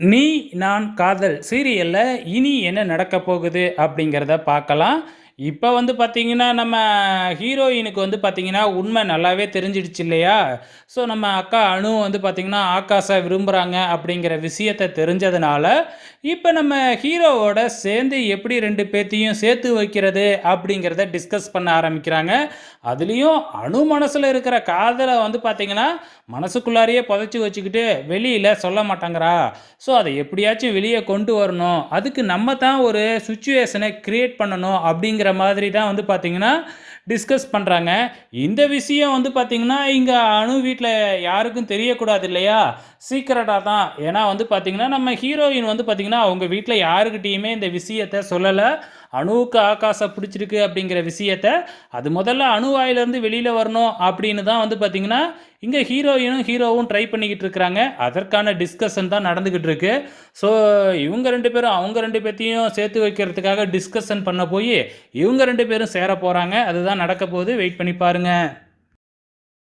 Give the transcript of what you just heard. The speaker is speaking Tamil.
நீ நான் காதல். சீரியலில் இனி என்ன நடக்க போகுது அப்படிங்கிறத பார்க்கலாம். இப்போ வந்து பார்த்திங்கன்னா நம்ம ஹீரோயினுக்கு வந்து பார்த்தீங்கன்னா உண்மை நல்லாவே தெரிஞ்சிடுச்சு இல்லையா? ஸோ நம்ம அக்கா அணு வந்து பார்த்திங்கன்னா ஆகாஷை விரும்புகிறாங்க அப்படிங்கிற விஷயத்தை தெரிஞ்சதுனால இப்போ நம்ம ஹீரோவோட சேர்ந்து எப்படி ரெண்டு பேர்த்தையும் சேர்த்து வைக்கிறது அப்படிங்கிறத டிஸ்கஸ் பண்ண ஆரம்பிக்கிறாங்க. அதுலேயும் அணு மனசில் இருக்கிற காதலை வந்து பார்த்திங்கன்னா மனசுக்குள்ளாரையே புதைச்சி வச்சுக்கிட்டு வெளியில் சொல்ல மாட்டாங்கிறா. ஸோ அதை எப்படியாச்சும் வெளியே கொண்டு வரணும். அதுக்கு நம்ம தான் ஒரு சுச்சுவேஷனை க்ரியேட் பண்ணணும் அப்படிங்கிற மாதிரி தான் வந்து பார்த்திங்கன்னா டிஸ்கஸ் பண்ணுறாங்க இந்த விஷயம் வந்து பார்த்திங்கன்னா இங்கே அணு வீட்டில் யாருக்கும் தெரியக்கூடாது இல்லையா? சீக்கிரட்டாக தான். ஏன்னா வந்து பார்த்திங்கன்னா நம்ம ஹீரோயின் வந்து பார்த்திங்கன்னா அவங்க வீட்டில் யாருக்கிட்டேயுமே இந்த விஷயத்தை சொல்லலை. அணுவுக்கு ஆகாசை பிடிச்சிருக்கு அப்படிங்கிற விஷயத்த அது முதல்ல அணு வாயிலேருந்து வெளியில் வரணும் அப்படின்னு தான் வந்து பார்த்திங்கன்னா இங்கே ஹீரோயினும் ஹீரோவும் ட்ரை பண்ணிக்கிட்டு இருக்கிறாங்க. அதற்கான டிஸ்கஷன் தான் நடந்துக்கிட்டு இருக்கு. ஸோ இவங்க ரெண்டு பேரும் அவங்க ரெண்டு பேர்த்தையும் சேர்த்து வைக்கிறதுக்காக டிஸ்கஷன் பண்ண போய் இவங்க ரெண்டு பேரும் சேர போகிறாங்க அதுதான் நடக்க போகுது. வெயிட் பண்ணி பாருங்கள்